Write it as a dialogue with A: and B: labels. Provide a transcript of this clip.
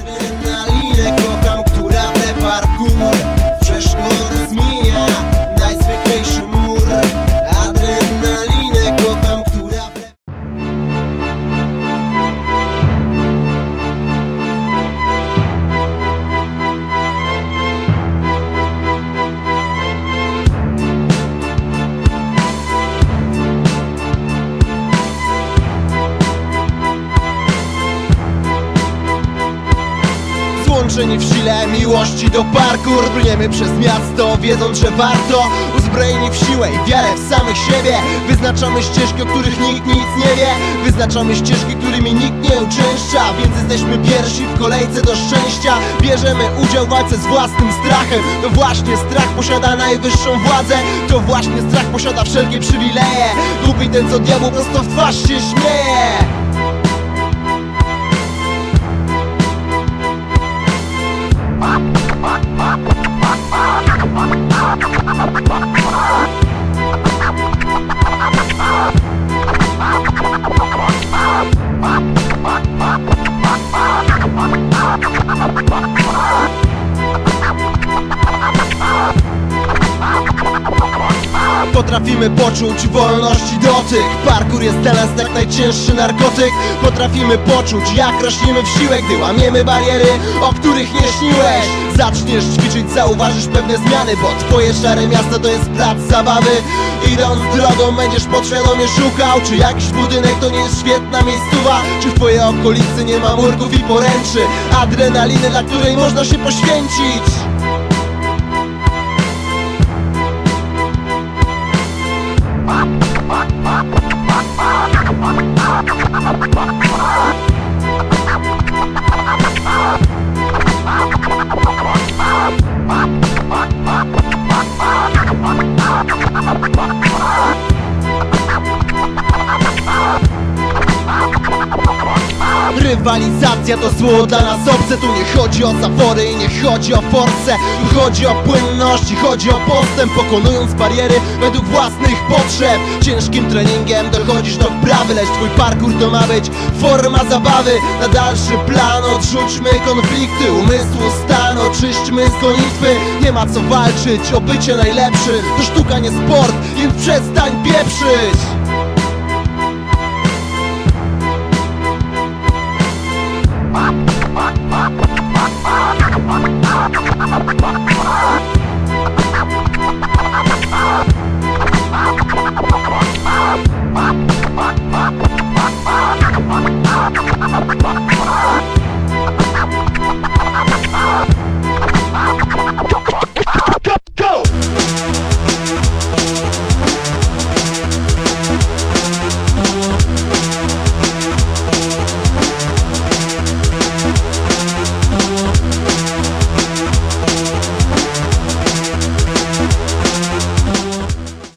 A: André. Złączeni w sile miłości do parkour Brniemy przez miasto, wiedząc, że warto. Uzbrojeni w siłę i wiarę w samych siebie. Wyznaczamy ścieżki, o których nikt nic nie wie. Wyznaczamy ścieżki, którymi nikt nie uczęszcza. Więc jesteśmy pierwsi w kolejce do szczęścia. Bierzemy udział w walce z własnym strachem. To właśnie strach posiada najwyższą władzę. To właśnie strach posiada wszelkie przywileje. Głupi ten, co diabłu prosto w twarz się śmieje Potrafimy poczuć wolności dotyk Parkour jest dla nas jak najcięższy narkotyk. Potrafimy poczuć jak rośniemy w siłę Gdy łamiemy bariery, o których nie śniłeś. Zaczniesz ćwiczyć, zauważysz pewne zmiany Bo twoje szare miasto to jest plac zabawy. Idąc drogą będziesz podświadomie szukał Czy jakiś budynek to nie jest świetna miejscowa Czy w twojej okolicy nie ma murków i poręczy. Adrenaliny, dla której można się poświęcić Rywalizacja to zło dla nas obce. Tu nie chodzi o zawory i nie chodzi o force. Tu chodzi o płynność i chodzi o postęp Pokonując bariery według własnych potrzeb. Ciężkim treningiem dochodzisz do wprawy Lecz twój parkour to ma być forma zabawy. Na dalszy plan odrzućmy konflikty Umysłu stan oczyśćmy z gonitwy. Nie ma co walczyć o bycie najlepszy To sztuka nie sport, więc przestań pieprzyć